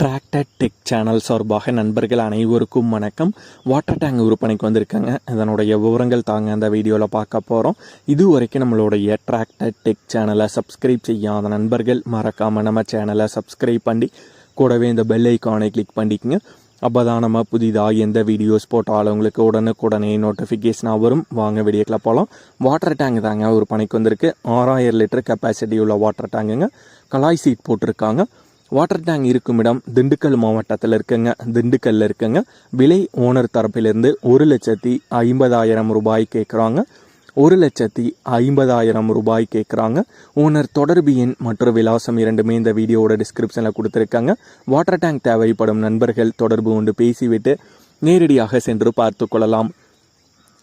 Tractor tech channel சார்பாக நண்பர்கள் அனைவருக்கும் வணக்கம். வாட்டர் டேங்க் விற்பனைக்கு வந்திருக்காங்க. அதனுடைய விவரங்கள் தாங்க அந்த வீடியோவில் பார்க்க போகிறோம் இது வரைக்கும் நம்மளுடைய டிராக்டர் டெக் சேனலை சப்ஸ்கிரைப் செய்யாத நண்பர்கள் மறக்காமல் நம்ம சேனலை சப்ஸ்கிரைப் பண்ணி கூடவே இந்த பெல் ஐக்கானை கிளிக் பண்ணிக்கோங்க. அப்போ தான் நம்ம புதிதாக எந்த வீடியோஸ் போட்டாலும் உங்களுக்கு உடனுக்குடனே நோட்டிஃபிகேஷனாக வரும். வாங்க வீடியோக்கில் போகலாம் வாட்டர் டேங்க் தாங்க ஒரு பணிக்கு வந்திருக்கு. ஆறாயிரம் லிட்டர் கெப்பாசிட்டி உள்ள வாட்டர் டேங்குங்க கலாய் சீட் போட்டிருக்காங்க. வாட்டர் டேங்க் இருக்கும் இடம் திண்டுக்கல் மாவட்டத்தில் இருக்குங்க. திண்டுக்கல்ல இருக்குங்க. விலை ஓனர் தரப்பிலிருந்து ஒரு லட்சத்தி ஐம்பதாயிரம் ரூபாய் கேட்குறாங்க ஒரு லட்சத்தி ஐம்பதாயிரம் ரூபாய் கேட்குறாங்க ஓனர் தொடர்பு எண் மற்றும் விலாசம் இரண்டுமே இந்த வீடியோவோட டிஸ்கிரிப்ஷனில் கொடுத்துருக்காங்க. வாட்டர் டேங்க் தேவைப்படும் நண்பர்கள் தொடர்பு கொண்டு பேசிவிட்டு நேரடியாக சென்று பார்த்து கொள்ளலாம்.